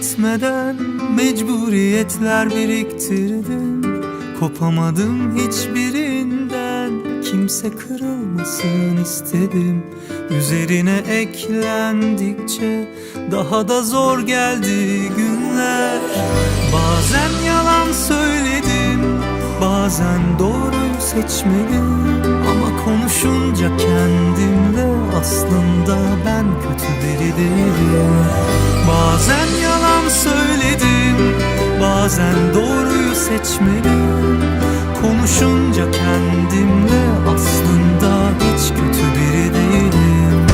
istemeden mecburiyetler biriktirdim Kopamadım hiçbirinden Kimse kırılmasın istedim. Üzerine eklendikçe Daha da zor geldi günler. Bazen yalan söyledim Bazen doğruyu seçmedim. Ama konuşunca kendimle Aslında ben kötü biri değilim. Bazen Bazen doğruyu seçmedim. Konuşunca kendimle Aslında hiç kötü biri değilim.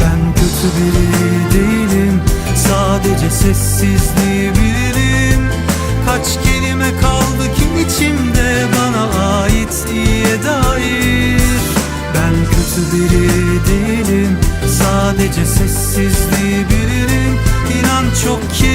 Ben kötü biri değilim. Sadece sessizliği bilirim. Kaç kelime kaldı ki içimde Bana ait iyiye dair. Ben kötü biri değilim. Sadece sessizliği bilirim. İnan çok kelime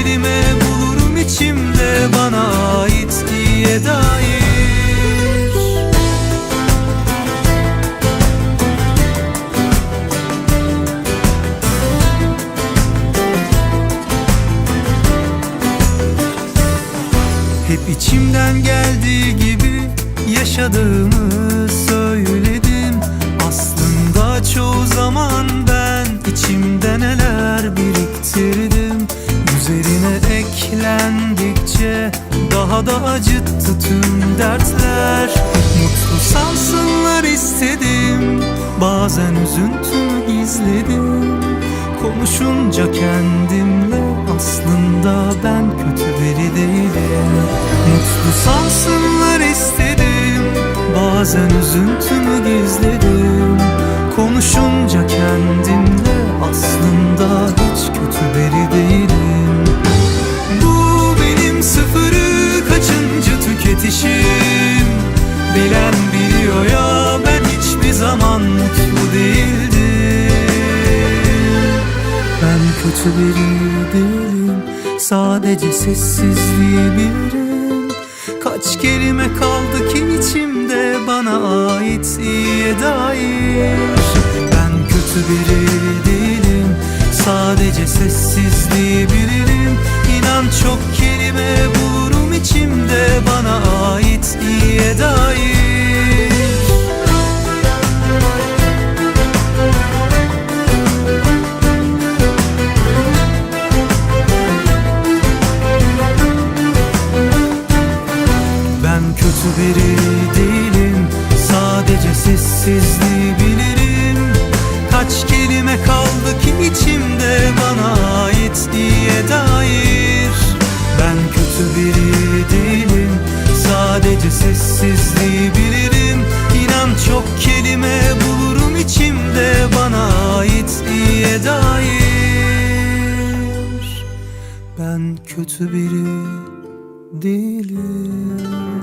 içimden geldiği gibi yaşadığımı söyledim. Aslında çoğu zaman ben içimde neler biriktirdim. Üzerine eklendikçe daha da acıttı tüm dertler. Mutlu sansınlar istedim Bazen üzüntümü gizledim Konuşunca kendimle Bazen üzüntümü gizledim. Konuşunca kendimle aslında hiç kötü biri değilim. Bu benim sıfırı kaçıncı tüketişim? Bilen biliyor ya ben hiçbir zaman mutlu değildim. Ben kötü biri değilim Sadece sessizliği bilirim. Kaç kelime kaldı ki içimde Bana ait iyiye dair Ben kötü biri değilim Sadece sessizliği bilirim. İnan çok kelime bulurum içimde Bana ait iyiye dair Ben kötü biri değilim Sadece sessizliği bilirim. Kaç kelime kaldı ki içimde Bana ait diye dair. Ben kötü biri değilim. Sadece sessizliği bilirim. İnan çok kelime bulurum içimde Bana ait diye dair. Ben kötü biri değilim